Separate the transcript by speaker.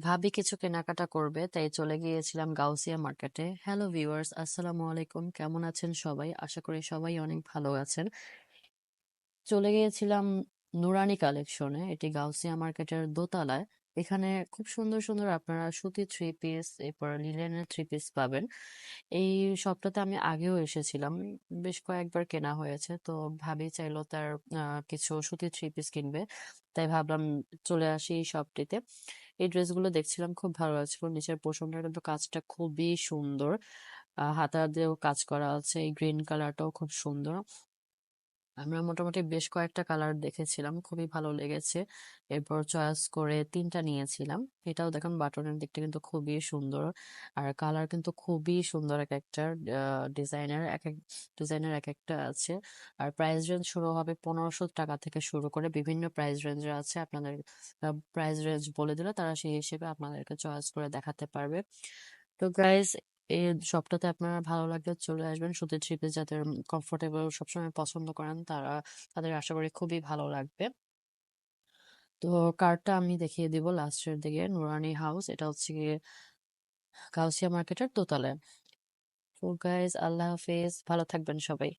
Speaker 1: ভাবি কিছু কেনাকাটা করবে, তাই চলে গিয়েছিলাম গাউসিয়া মার্কেটে। হ্যালো ভিউয়ার্স, আসসালামু আলাইকুম। কেমন আছেন সবাই? আশা করি সবাই অনেক ভালো আছেন। চলে গিয়েছিলাম নুরানি কালেকশনে, এটি গাউসিয়া মার্কেটের দোতলায়। এখানে খুব সুন্দর সুন্দর আপনারা সুতি থ্রি পিস এরপর লিলেনের থ্রি পিস পাবেন। এই শপটাতে আমি আগেও এসেছিলাম, বেশ কয়েকবার কেনা হয়েছে, তো ভাবি চাইলো তার কিছু সুতি থ্রি পিস কিনবে, তাই ভাবলাম চলে আসি এই শপটিতে এই ড্রেসগুলো দেখছিলাম, খুব ভালো লাগছিল, নিচের পোর্শনটা কিন্তু কাজটা খুবই সুন্দর। হাতা দিয়েও কাজ করা আছে, এই গ্রিন কালারটাও খুব সুন্দর। আমরা মোটামুটি বেশ কয়েকটা কালার দেখেছিলাম, খুবই ভালো লেগেছে। এরপর চয়েস করে তিনটা নিয়েছিলাম। এটাও দেখুন বাটনের দিকটা কিন্তু খুবই সুন্দর। আর কালার কিন্তু খুবই সুন্দর এক একটা ডিজাইনার এক এক, ডিজাইনের এক একটা আছে। আর প্রাইস রেঞ্জ শুরু হবে পনেরোশো টাকা থেকে শুরু করে বিভিন্ন প্রাইস রেঞ্জের আছে। আপনাদের প্রাইস রেঞ্জ বলে দিলে তারা সেই হিসেবে আপনাদেরকে চয়েস করে দেখাতে পারবে। তো গাইজ এই শপটাতে আপনারা ভালো লাগলে চলে আসবেন। সুতির থ্রি পিস যাদের কমফোর্টেবল সবসময় পছন্দ করেন, তারা তাদের আশা করি খুবই ভালো লাগবে। তো কার্ডটা আমি দেখিয়ে দিব লাস্টের দিকে নুরানি হাউস এটা হচ্ছে গিয়ে কাউসিয়া মার্কেটের দোতলায়। তো গাইজ আল্লাহ হাফেজ। ভালো থাকবেন সবাই।